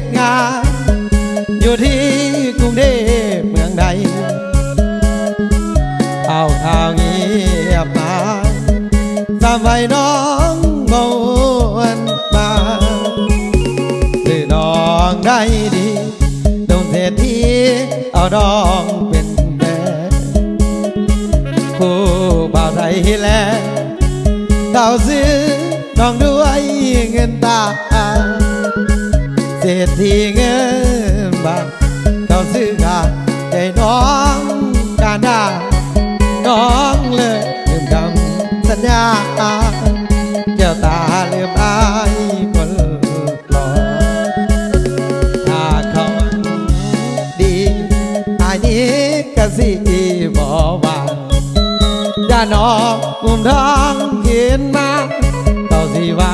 ตุงาน อยู่ที่กรุงเทพเมืองใดเอาข่าวเงียบมาทำไว้น้องมวนมาสื่อน้องได้ดีดงเศรษฐีเอาดองเป็นแฟนผู้บ่าวไทยแลเขาซื้อน้องด้วยเงินตา ทีเงินบาทเขาซื้อกาใจน้องกาดาน้องเลยลืมคำสัญญาเจ้าตาลืมอายคนหลอถ้าเขาดีอันนี้ก็สิบอกว่าอย่าน้องมุมทองเขียนมาเขาสิว่า